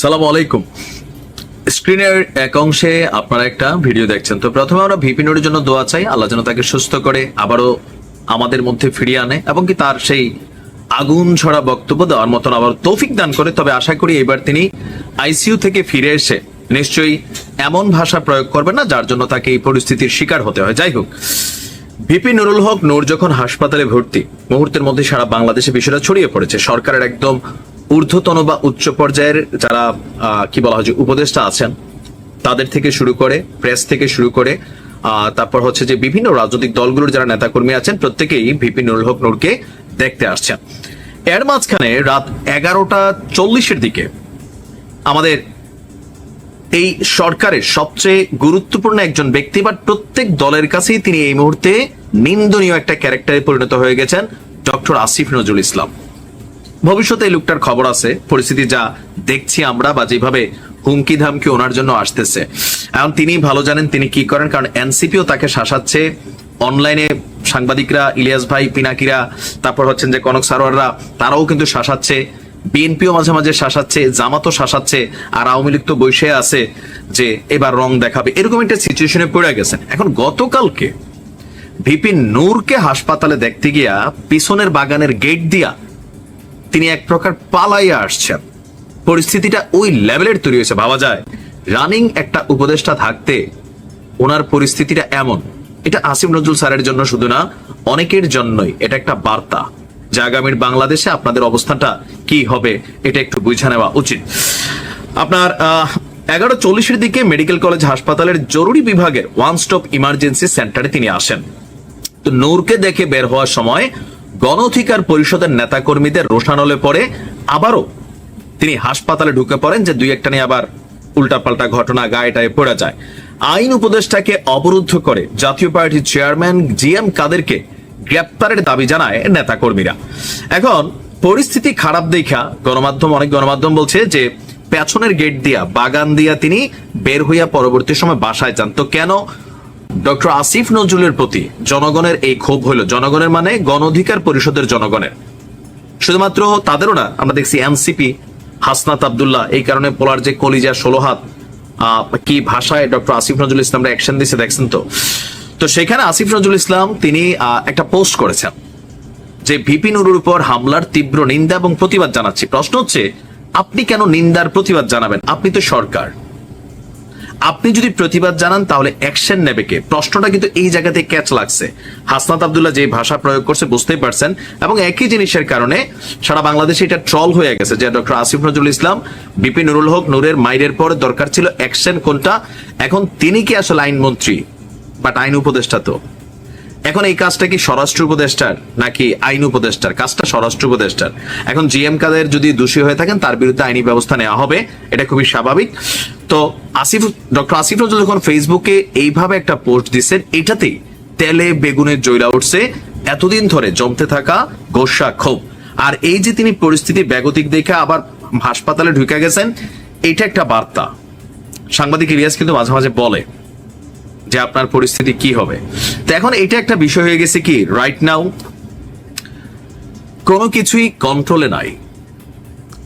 সালাম আলাইকুম। স্ক্রিনের এক অংশে আপনারা একটা ভিডিও দেখছেন। তো প্রথমে আমরা ভিপিনোর জন্য দোয়া চাই। আল্লাহ যেন তাকে সুস্থ করে, আবারও আমাদের মধ্যে ফিরিয়ে আনে এবং কি তার সেই আগুন ছড়া বক্তব্য দেওয়ার মতন আবার তৌফিক দান করে। তবে আশা করি এবার তিনি আইসিইউ থেকে ফিরে এসে নিশ্চয়ই এমন ভাষা প্রয়োগ করবেন না, যার জন্য তাকে এই পরিস্থিতির শিকার হতে হয়। যাই হোক, ভিপি নুরুল হক নূর যখন হাসপাতালে ভর্তি, মুহূর্তের মধ্যে সারা বাংলাদেশে বিষয়টা ছড়িয়ে পড়েছে। সরকারের একদম ঊর্ধ্বতন বা উচ্চ পর্যায়ের যারা কি বলা হয় যে উপদেষ্টা আছেন, তাদের থেকে শুরু করে প্রেস থেকে শুরু করে তারপর হচ্ছে যে বিভিন্ন রাজনৈতিক দলগুলোর যারা নেতাকর্মী আছেন, প্রত্যেকেই ভিপি নুরুল হক নূরকে দেখতে আসছেন। এর মাঝখানে রাত এগারোটা চল্লিশের দিকে আমাদের এই সরকারের সবচেয়ে গুরুত্বপূর্ণ একজন ব্যক্তি বা প্রত্যেক দলের কাছেই তিনি এই মুহূর্তে নিন্দনীয় একটা ক্যারেক্টারে পরিণত হয়ে গেছেন, ডক্টর আসিফ নজরুল ইসলাম। ভবিষ্যতে এই লোকটার খবর আছে, পরিস্থিতি যা দেখছি আমরা বা যেভাবে হুমকি ধামকি ওনার জন্য আসতেছে। এখন তিনি ভালো জানেন তিনি কি করেন, কারণ এনসিপিও তাকে শাসাচ্ছে। অনলাইনে সাংবাদিকরা, ইলিয়াস ভাই, পিনাকিরা, তারপর হচ্ছেন যে কনক সারোয়াররা, তারাও কিন্তু শাসাচ্ছে। বিএনপিও মাঝে মাঝে শাসাচ্ছে, জামাতও শাসাচ্ছে, আর আওয়ামী লীগ তো বসে আছে যে এবার রং দেখাবে। এরকম একটা সিচুয়েশনে পড়ে গেছেন। এখন গতকালকে ভিপি নূরকে হাসপাতালে দেখতে গিয়া পিছনের বাগানের গেট দিয়া তিনি এক প্রকার পালাইয়া আসছেন। পরিস্থিতিটা ওই লেভেলের তৈরি হয়েছে, ভাবা যায়। রানিং একটা উপদেষ্টা থাকতে ওনার পরিস্থিতিটা এমন। এটা আসিফ নজরুল স্যারের জন্য শুধু না, অনেকের জন্যই। এটা একটা বার্তা। যে আগামীর বাংলাদেশে আপনাদের অবস্থানটা কি হবে, এটা একটু বুঝে নেওয়া উচিত। আপনার এগারো চল্লিশের দিকে মেডিকেল কলেজ হাসপাতালের জরুরি বিভাগের ওয়ান স্টপ ইমার্জেন্সি সেন্টারে তিনি আসেন। তো নূরকে দেখে বের হওয়ার সময় গণ অধিকার পরিষদের নেতাকর্মীদের রোষানলে পড়ে আবারও তিনি হাসপাতালে ঢুকে পড়েন যে দুই একটা নিয়ে আবার উল্টাপাল্টা ঘটনা গায়েটায় পড়ে যায়। আইন উপদেষ্টাকে অবরুদ্ধ করে জাতীয় পার্টির চেয়ারম্যান জি এম কাদেরকে গ্রেপ্তারের দাবি জানায় নেতাকর্মীরা। এখন পরিস্থিতি খারাপ দেখা গণমাধ্যম অনেক গণমাধ্যম বলছে যে পেছনের গেট দিয়া বাগান দিয়া তিনি বের হইয়া পরবর্তী সময় বাসায় যান। তো কেন ডক্টর আসিফ নজরুলের প্রতি জনগণের এই ক্ষোভ হলো জনগণের মানে গণ অধিকার পরিষদের জনগণের। শুধুমাত্র তাদেরও না, আমরা দেখছি এনসিপি, হাসনাত আবদুল্লাহ, এই কারণে পোলার যে কলিজা ষোলো হাত কি ভাষায় ডক্টর আসিফ নজরুল ইসলামরা অ্যাকশন দিচ্ছে দেখছেন তো? তো সেখানে আসিফ নজরুল ইসলাম, তিনি একটা পোস্ট করেছেন, যে ভিপি নুরুর উপর হামলার তীব্র নিন্দা এবং প্রতিবাদ জানাচ্ছি। প্রশ্ন হচ্ছে, আপনি কেন নিন্দার প্রতিবাদ জানাবেন? আপনি তো সরকার। আপনি যদি প্রতিবাদ জানান, তাহলে অ্যাকশন নেবে কে? প্রশ্নটা কিন্তু এই জায়গাতে ক্যাচ লাগছে। হাসনাত আবদুল্লাহ যে ভাষা প্রয়োগ করছে, বুঝতেই পারছেন। এবং একই জিনিসের কারণে সারা বাংলাদেশে এটা ট্রল হয়ে গেছে, যে ডক্টর আসিফ নজরুল ইসলাম বিপি নুরুল হক, নূরের মাইরের পরে দরকার ছিল অ্যাকশন কোনটা? এখন তিনি কি আসলে আইনমন্ত্রী? বাট আইন উপদেষ্টা তো। এখন এই কাজটা কি স্বরাষ্ট্র উপদেষ্টার, নাকি আইন উপদেষ্টার? কাজটা স্বরাষ্ট্র উপদেষ্টার। এখন জিএম কাদের যদি দোষী হয়ে থাকেন, তার বিরুদ্ধে আইনি ব্যবস্থা নেওয়া হবে, এটা খুবই স্বাভাবিক। তো আসিফ ডক্টর আসিফ নজরুল যখন ফেসবুকে এইভাবে একটা পোস্ট দিচ্ছেন, এটাতেই তেলে বেগুনের জৈরা উঠছে। এতদিন ধরে জমতে থাকা গোসা ক্ষোভ। আর এই যে তিনি পরিস্থিতি ব্যাগতিক দেখে আবার হাসপাতালে ঢুকে গেছেন, এটা একটা বার্তা। সাংবাদিক ইলিয়াস কিন্তু মাঝে মাঝে বলে যে আপনার পরিস্থিতি কি হবে। তো এখন এটা একটা বিষয় হয়ে গেছে কি রাইট নাও কোনো কিছুই কন্ট্রোলে নাই।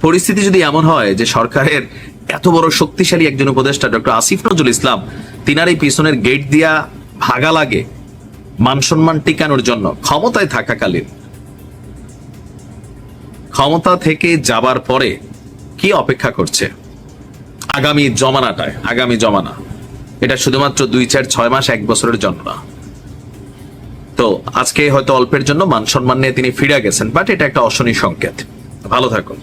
পরিস্থিতি যদি এমন হয় যে সরকারের এত বড় শক্তিশালী একজন উপদেষ্টা, ডক্টর আসিফ নজরুল ইসলাম, তিনার এই পিছনের গেট দিয়া ভাগা লাগে, মান সম্মান টিকানোর জন্য, ক্ষমতায় থাকাকালীন। ক্ষমতা থেকে যাবার পরে কি অপেক্ষা করছে? আগামী জমানাটায়, আগামী জমানা। এটা শুধুমাত্র দুই চার ছয় মাস, এক বছরের জন্য না। তো আজকে হয়তো অল্পের জন্য মান সম্মান নিয়ে তিনি ফিরে গেছেন, বাট এটা একটা অশনি সংকেত। ভালো থাকুন।